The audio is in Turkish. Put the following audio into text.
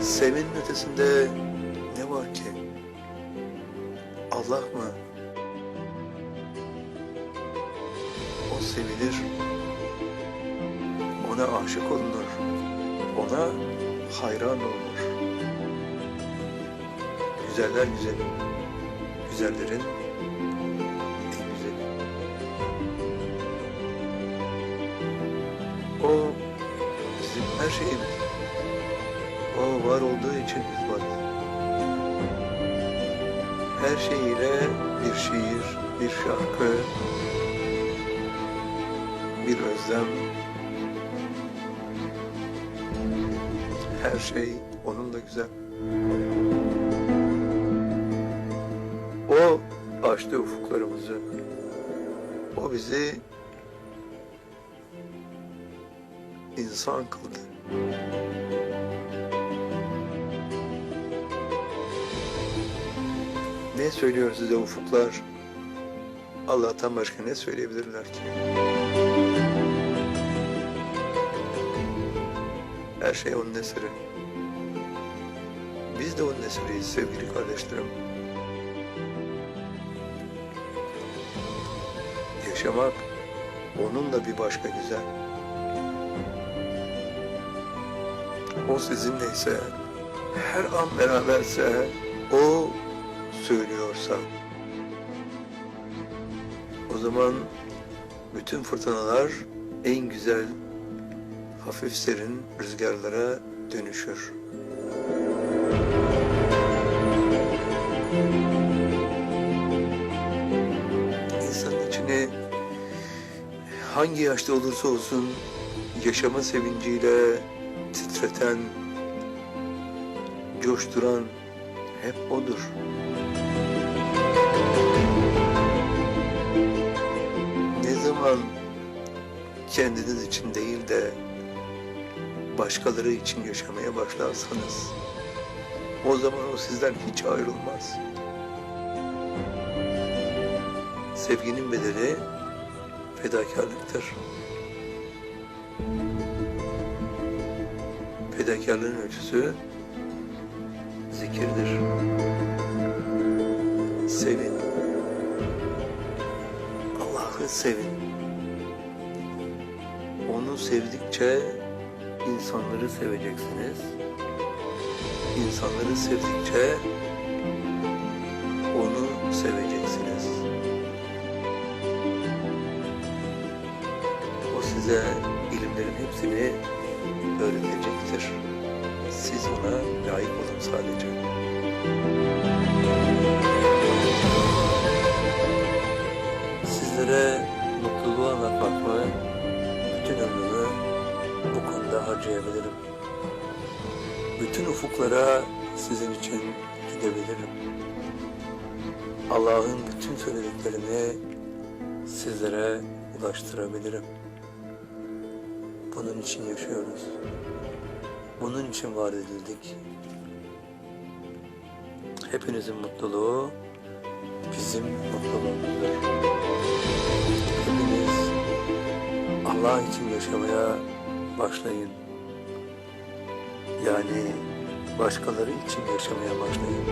Sevinin ötesinde ne var ki? Allah mı? O sevilir. Ona aşık olunur. Ona hayran olunur. Güzeller güzeli. Güzellerin O bizim her şeyimiz. O var olduğu için biz varız. Her şeyiyle bir şiir, bir şarkı, bir özlem. Her şey onunla güzel. O açtı ufuklarımızı. O bizi insan kıldı. Ne söylüyor size ufuklar? Allah'tan başka ne söyleyebilirler ki? Her şey onun eseri. Biz de onun eseriyiz sevgili kardeşlerim. Yaşamak onunla bir başka güzel. O sizinleyse, her an beraberse, o söylüyorsa, o zaman bütün fırtınalar en güzel, hafif serin rüzgarlara dönüşür. İnsanın içini hangi yaşta olursa olsun yaşama sevinciyle titreten, coşturan hep odur. Ne zaman kendiniz için değil de başkaları için yaşamaya başlarsanız o zaman o sizden hiç ayrılmaz. Sevginin bedeli fedakarlıktır. Fedakarlığın ölçüsü zikirdir. Sevin. Allah'ı sevin. Onu sevdikçe insanları seveceksiniz. İnsanları sevdikçe onu seveceksiniz. O size öğretecektir. Siz ona layık olun sadece. Sizlere mutluluğu anlatmak mı? Bütün ömrümü bu konuda harcayabilirim. Bütün ufuklara sizin için gidebilirim. Allah'ın bütün söylediklerini sizlere ulaştırabilirim. Bunun için yaşıyoruz. Bunun için var edildik. Hepinizin mutluluğu bizim mutluluğumuzdur. Hepiniz Allah için yaşamaya başlayın. Yani başkaları için yaşamaya başlayın.